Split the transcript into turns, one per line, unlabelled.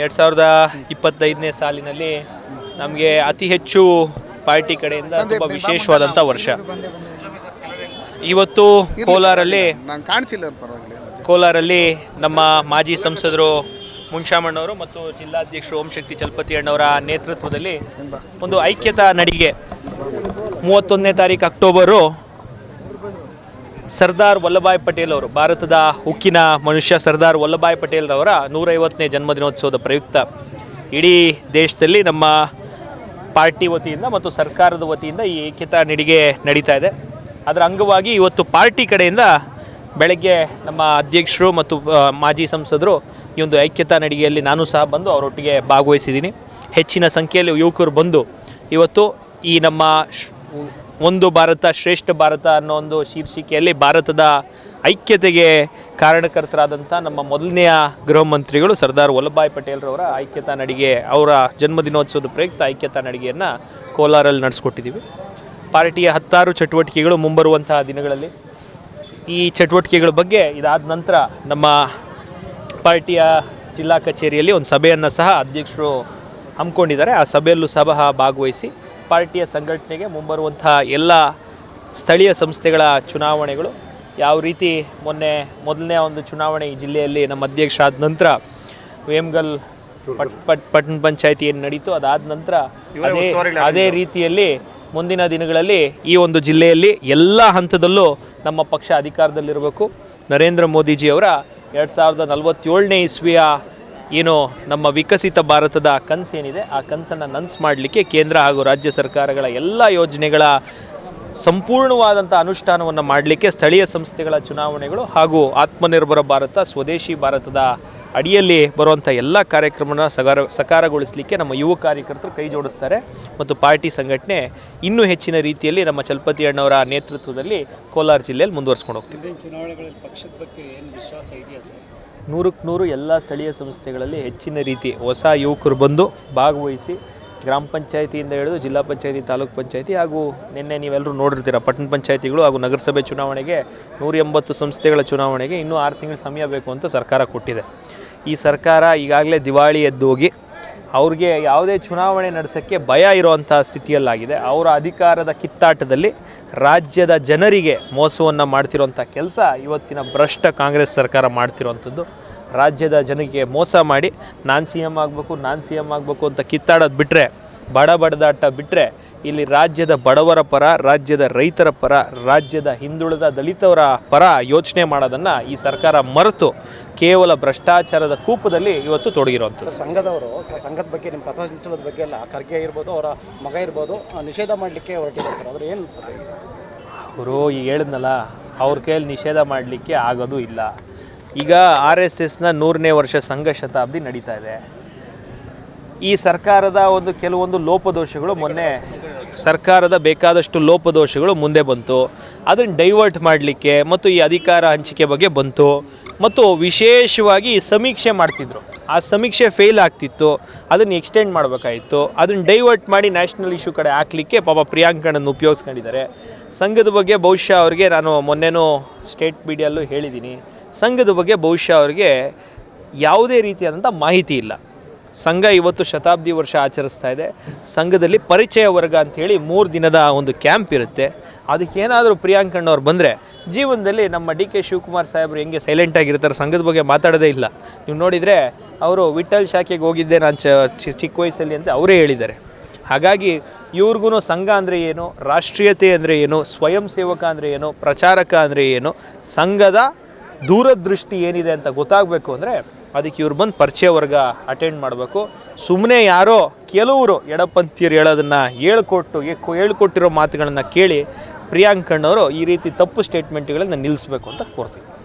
ಎರಡು ಸಾವಿರದ ಇಪ್ಪತ್ತೈದನೇ ಸಾಲಿನಲ್ಲಿ ನಮಗೆ ಅತಿ ಹೆಚ್ಚು ಪಾರ್ಟಿ ಕಡೆಯಿಂದ ತುಂಬ ವಿಶೇಷವಾದಂಥ ವರ್ಷ. ಇವತ್ತು ಕೋಲಾರಲ್ಲಿ
ನಾನು ಕಾಣಿಸಿಲ್ಲ
ಕೋಲಾರಲ್ಲಿ ನಮ್ಮ ಮಾಜಿ ಸಂಸದರು ಮುನ್ಶಾಮಣ್ಣವರು ಮತ್ತು ಜಿಲ್ಲಾಧ್ಯಕ್ಷರು ಓಂಶಕ್ತಿ ಚಲಪತಿ ಅಣ್ಣವರ ನೇತೃತ್ವದಲ್ಲಿ ಒಂದು ಐಕ್ಯತಾ ನಡಿಗೆ. ಮೂವತ್ತೊಂದನೇ ತಾರೀಕು ಅಕ್ಟೋಬರು ಸರ್ದಾರ್ ವಲ್ಲಭಾಯ್ ಪಟೇಲ್ ಅವರು, ಭಾರತದ ಉಕ್ಕಿನ ಮನುಷ್ಯ ಸರ್ದಾರ್ ವಲ್ಲಭಾಯ್ ಪಟೇಲ್ ಅವರ ನೂರೈವತ್ತನೇ ಜನ್ಮದಿನೋತ್ಸವದ ಪ್ರಯುಕ್ತ ಇಡೀ ದೇಶದಲ್ಲಿ ನಮ್ಮ ಪಾರ್ಟಿ ವತಿಯಿಂದ ಮತ್ತು ಸರ್ಕಾರದ ವತಿಯಿಂದ ಈ ಏಕತಾ ನಡಿಗೆ ನಡೀತಾ ಇದೆ. ಅದರ ಅಂಗವಾಗಿ ಇವತ್ತು ಪಾರ್ಟಿ ಕಡೆಯಿಂದ ಬೆಳಗ್ಗೆ ನಮ್ಮ ಅಧ್ಯಕ್ಷರು ಮತ್ತು ಮಾಜಿ ಸಂಸದರು ಈ ಒಂದು ಐಕ್ಯತಾ ನಡಿಗೆಯಲ್ಲಿ ನಾನು ಸಹ ಬಂದು ಅವರೊಟ್ಟಿಗೆ ಭಾಗವಹಿಸಿದ್ದೀನಿ. ಹೆಚ್ಚಿನ ಸಂಖ್ಯೆಯಲ್ಲಿ ಯುವಕರು ಬಂದು ಇವತ್ತು ಈ ನಮ್ಮ ಒಂದು ಭಾರತ ಶ್ರೇಷ್ಠ ಭಾರತ ಅನ್ನೋ ಒಂದು ಶೀರ್ಷಿಕೆಯಲ್ಲಿ ಭಾರತದ ಐಕ್ಯತೆಗೆ ಕಾರಣಕರ್ತರಾದಂಥ ನಮ್ಮ ಮೊದಲನೆಯ ಗೃಹ ಮಂತ್ರಿಗಳು ಸರ್ದಾರ್ ವಲ್ಲಭಾಯ್ ಪಟೇಲ್ರವರ ಐಕ್ಯತಾ ನಡಿಗೆ, ಅವರ ಜನ್ಮದಿನೋತ್ಸವದ ಪ್ರಯುಕ್ತ ಐಕ್ಯತಾ ನಡಿಗೆಯನ್ನು ಕೋಲಾರಲ್ಲಿ ನಡೆಸ್ಕೊಟ್ಟಿದ್ದೀವಿ. ಪಾರ್ಟಿಯ ಹತ್ತಾರು ಚಟುವಟಿಕೆಗಳು ಮುಂಬರುವಂತಹ ದಿನಗಳಲ್ಲಿ. ಈ ಚಟುವಟಿಕೆಗಳ ಬಗ್ಗೆ ಇದಾದ ನಂತರ ನಮ್ಮ ಪಾರ್ಟಿಯ ಜಿಲ್ಲಾ ಕಚೇರಿಯಲ್ಲಿ ಒಂದು ಸಭೆಯನ್ನು ಸಹ ಅಧ್ಯಕ್ಷರು ಹಮ್ಮಿಕೊಂಡಿದ್ದಾರೆ. ಆ ಸಭೆಯಲ್ಲೂ ಸಹ ಭಾಗವಹಿಸಿ ಪಾರ್ಟಿಯ ಸಂಘಟನೆಗೆ ಮುಂಬರುವಂಥ ಎಲ್ಲ ಸ್ಥಳೀಯ ಸಂಸ್ಥೆಗಳ ಚುನಾವಣೆಗಳು ಯಾವ ರೀತಿ ಮೊನ್ನೆ ಮೊದಲನೇ ಒಂದು ಚುನಾವಣೆ ಈ ಜಿಲ್ಲೆಯಲ್ಲಿ ನಮ್ಮ ಅಧ್ಯಕ್ಷ ಆದ ನಂತರ ವೇಮ್ಗಲ್ ಪಟ್ ಪಟ್ ಪಟ್ಟಣ ಪಂಚಾಯತಿ ಏನು ನಡೀತು. ಅದಾದ ನಂತರ ಅದೇ ಅದೇ ರೀತಿಯಲ್ಲಿ ಮುಂದಿನ ದಿನಗಳಲ್ಲಿ ಈ ಒಂದು ಜಿಲ್ಲೆಯಲ್ಲಿ ಎಲ್ಲ ಹಂತದಲ್ಲೂ ನಮ್ಮ ಪಕ್ಷ ಅಧಿಕಾರದಲ್ಲಿರಬೇಕು. ನರೇಂದ್ರ ಮೋದಿಜಿಯವರ ಎರಡು ಸಾವಿರದ ನಲವತ್ತೇಳನೇ ಇಸ್ವಿಯ ಏನು ನಮ್ಮ ವಿಕಸಿತ ಭಾರತದ ಕನಸೇನಿದೆ, ಆ ಕನಸನ್ನು ನನಸು ಮಾಡಲಿಕ್ಕೆ ಕೇಂದ್ರ ಹಾಗೂ ರಾಜ್ಯ ಸರ್ಕಾರಗಳ ಎಲ್ಲ ಯೋಜನೆಗಳ ಸಂಪೂರ್ಣವಾದಂಥ ಅನುಷ್ಠಾನವನ್ನು ಮಾಡಲಿಕ್ಕೆ ಸ್ಥಳೀಯ ಸಂಸ್ಥೆಗಳ ಚುನಾವಣೆಗಳು ಹಾಗೂ ಆತ್ಮನಿರ್ಭರ ಭಾರತ, ಸ್ವದೇಶಿ ಭಾರತದ ಅಡಿಯಲ್ಲಿ ಬರುವಂಥ ಎಲ್ಲ ಕಾರ್ಯಕ್ರಮನ ಸಗಾರ, ಸಕಾರಗೊಳಿಸಲಿಕ್ಕೆ ನಮ್ಮ ಯುವ ಕಾರ್ಯಕರ್ತರು ಕೈ ಜೋಡಿಸ್ತಾರೆ. ಮತ್ತು ಪಾರ್ಟಿ ಸಂಘಟನೆ ಇನ್ನೂ ಹೆಚ್ಚಿನ ರೀತಿಯಲ್ಲಿ ನಮ್ಮ ಚಲಪತಿ ಅಣ್ಣವರ ನೇತೃತ್ವದಲ್ಲಿ ಕೋಲಾರ ಜಿಲ್ಲೆಯಲ್ಲಿ ಮುಂದುವರ್ಸ್ಕೊಂಡು ಹೋಗ್ತೀವಿ.
ಚುನಾವಣೆಗಳಲ್ಲಿ ಪಕ್ಷದ ಬಗ್ಗೆ ಏನು ವಿಶ್ವಾಸ ಇದೆಯಾ ಸರ್?
ನೂರಕ್ಕೆ ನೂರು ಎಲ್ಲ ಸ್ಥಳೀಯ ಸಂಸ್ಥೆಗಳಲ್ಲಿ ಹೆಚ್ಚಿನ ರೀತಿ ಹೊಸ ಯುವಕರು ಬಂದು ಭಾಗವಹಿಸಿ ಗ್ರಾಮ ಪಂಚಾಯತಿಯಿಂದ ಹಿಡಿದು ಜಿಲ್ಲಾ ಪಂಚಾಯತಿ, ತಾಲೂಕು ಪಂಚಾಯತಿ ಹಾಗೂ ನಿನ್ನೆ ನೀವೆಲ್ಲರೂ ನೋಡಿರ್ತೀರ ಪಟ್ಟಣ ಪಂಚಾಯತಿಗಳು ಹಾಗೂ ನಗರಸಭೆ ಚುನಾವಣೆಗೆ ನೂರ ಎಂಬತ್ತು ಸಂಸ್ಥೆಗಳ ಚುನಾವಣೆಗೆ ಇನ್ನೂ ಆರು ತಿಂಗಳು ಸಮಯ ಬೇಕು ಅಂತ ಸರ್ಕಾರ ಕೊಟ್ಟಿದೆ. ಈ ಸರ್ಕಾರ ಈಗಾಗಲೇ ದಿವಾಳಿ ಎದ್ದೋಗಿ ಅವ್ರಿಗೆ ಯಾವುದೇ ಚುನಾವಣೆ ನಡೆಸೋಕ್ಕೆ ಭಯ ಇರುವಂಥ ಸ್ಥಿತಿಯಲ್ಲಾಗಿದೆ. ಅವರ ಅಧಿಕಾರದ ಕಿತ್ತಾಟದಲ್ಲಿ ರಾಜ್ಯದ ಜನರಿಗೆ ಮೋಸವನ್ನು ಮಾಡ್ತಿರೋಂಥ ಕೆಲಸ ಇವತ್ತಿನ ಭ್ರಷ್ಟ ಕಾಂಗ್ರೆಸ್ ಸರ್ಕಾರ ಮಾಡ್ತಿರೋವಂಥದ್ದು. ರಾಜ್ಯದ ಜನಕ್ಕೆ ಮೋಸ ಮಾಡಿ ನಾನು ಸಿ ಎಂ ಆಗಬೇಕು, ನಾನು ಸಿ ಎಂ ಆಗಬೇಕು ಅಂತ ಕಿತ್ತಾಡೋದು ಬಿಟ್ಟರೆ ಬಡ ಬಡದಾಟ ಬಿಟ್ಟರೆ ಇಲ್ಲಿ ರಾಜ್ಯದ ಬಡವರ ಪರ ರಾಜ್ಯದ ರೈತರ ಪರ ರಾಜ್ಯದ ಹಿಂದುಳಿದ ದಲಿತವರ ಪರ ಯೋಚನೆ ಮಾಡೋದನ್ನು ಈ ಸರ್ಕಾರ ಮರೆತು ಕೇವಲ ಭ್ರಷ್ಟಾಚಾರದ ಕೂಪದಲ್ಲಿ ಇವತ್ತು ತೊಡಗಿರುವಂಥದ್ದು.
ಸರ್ ಸಂಘದವರು ಸಂಘದ ಬಗ್ಗೆ ನಿಮ್ಮ ಪಥಸಂಚಲನದ ಬಗ್ಗೆ ಎಲ್ಲ ಖರ್ಗೆ ಇರ್ಬೋದು ಅವರ ಮಗ ಇರ್ಬೋದು ನಿಷೇಧ ಮಾಡಲಿಕ್ಕೆ ಹೊರಟಿದ್ದಾರೆ ಅದ್ರ ಏನು
ಅವರು ಈಗ ಹೇಳಿದ್ನಲ್ಲ ಅವ್ರ ಕೈಯಲ್ಲಿ ನಿಷೇಧ ಮಾಡಲಿಕ್ಕೆ ಆಗೋದು ಇಲ್ಲ. ಈಗ ಆರ್ ಎಸ್ ಎಸ್ನ ನೂರನೇ ವರ್ಷ ಸಂಘ ಶತಾಬ್ದಿ ನಡೀತಾ ಇದೆ. ಈ ಸರ್ಕಾರದ ಒಂದು ಕೆಲವೊಂದು ಲೋಪದೋಷಗಳು ಮೊನ್ನೆ ಸರ್ಕಾರದ ಬೇಕಾದಷ್ಟು ಲೋಪದೋಷಗಳು ಮುಂದೆ ಬಂತು. ಅದನ್ನು ಡೈವರ್ಟ್ ಮಾಡಲಿಕ್ಕೆ ಮತ್ತು ಈ ಅಧಿಕಾರ ಹಂಚಿಕೆ ಬಗ್ಗೆ ಬಂತು. ಮತ್ತು ವಿಶೇಷವಾಗಿ ಸಮೀಕ್ಷೆ ಮಾಡ್ತಿದ್ರು. ಆ ಸಮೀಕ್ಷೆ ಫೇಲ್ ಆಗ್ತಿತ್ತು. ಅದನ್ನು ಎಕ್ಸ್ಟೆಂಡ್ ಮಾಡಬೇಕಾಯಿತು. ಅದನ್ನು ಡೈವರ್ಟ್ ಮಾಡಿ ನ್ಯಾಷನಲ್ ಇಶ್ಯೂ ಕಡೆ ಹಾಕಲಿಕ್ಕೆ ಪಾಪ ಪ್ರಿಯಾಂಕಣ್ಣನ್ನು ಉಪಯೋಗಿಸ್ಕೊಂಡಿದ್ದಾರೆ. ಸಂಘದ ಬಗ್ಗೆ ಬಹುಶಃ ಅವ್ರಿಗೆ ನಾನು ಮೊನ್ನೆನೂ ಸ್ಟೇಟ್ ಮೀಡಿಯಲ್ಲೂ ಹೇಳಿದ್ದೀನಿ ಸಂಘದ ಬಗ್ಗೆ ಬಹುಶಃ ಅವ್ರಿಗೆ ಯಾವುದೇ ರೀತಿಯಾದಂಥ ಮಾಹಿತಿ ಇಲ್ಲ. ಸಂಘ ಇವತ್ತು ಶತಾಬ್ದಿ ವರ್ಷ ಆಚರಿಸ್ತಾ ಇದೆ. ಸಂಘದಲ್ಲಿ ಪರಿಚಯ ವರ್ಗ ಅಂಥೇಳಿ ಮೂರು ದಿನದ ಒಂದು ಕ್ಯಾಂಪ್ ಇರುತ್ತೆ. ಅದಕ್ಕೇನಾದರೂ ಪ್ರಿಯಾಂಕಣ್ಣವ್ರು ಬಂದರೆ ಜೀವನದಲ್ಲಿ ನಮ್ಮ ಡಿ ಕೆ ಶಿವಕುಮಾರ್ ಸಾಹೇಬರು ಹೆಂಗೆ ಸೈಲೆಂಟ್ ಆಗಿರ್ತಾರೆ ಸಂಘದ ಬಗ್ಗೆ ಮಾತಾಡೋದೇ ಇಲ್ಲ. ನೀವು ನೋಡಿದರೆ ಅವರು ವಿಠಲ್ ಶಾಖೆಗೆ ಹೋಗಿದ್ದೆ ನಾನು ಚಿಕ್ಕ ವಯಸ್ಸಲ್ಲಿ ಅಂತ ಅವರೇ ಹೇಳಿದ್ದಾರೆ. ಹಾಗಾಗಿ ಇವ್ರಿಗೂ ಸಂಘ ಅಂದರೆ ಏನು, ರಾಷ್ಟ್ರೀಯತೆ ಅಂದರೆ ಏನು, ಸ್ವಯಂ ಸೇವಕ ಅಂದರೆ ಏನು, ಪ್ರಚಾರಕ ಅಂದರೆ ಏನು, ಸಂಘದ ದೂರದೃಷ್ಟಿ ಏನಿದೆ ಅಂತ ಗೊತ್ತಾಗಬೇಕು ಅಂದರೆ ಅದಕ್ಕೆ ಇವ್ರು ಬಂದು ಪರಿಚಯ ವರ್ಗ ಅಟೆಂಡ್ ಮಾಡಬೇಕು. ಸುಮ್ಮನೆ ಯಾರೋ ಕೆಲವರು ಎಡಪಂಥೀಯರು ಹೇಳೋದನ್ನು ಹೇಳ್ಕೊಟ್ಟು ಹೇಳ್ಕೊಟ್ಟಿರೋ ಮಾತುಗಳನ್ನು ಕೇಳಿ ಪ್ರಿಯಾಂಕಣ್ಣವರು ಈ ರೀತಿ ತಪ್ಪು ಸ್ಟೇಟ್ಮೆಂಟ್ಗಳನ್ನು ನಿಲ್ಲಿಸಬೇಕು ಅಂತ ಕೋರ್ತೀನಿ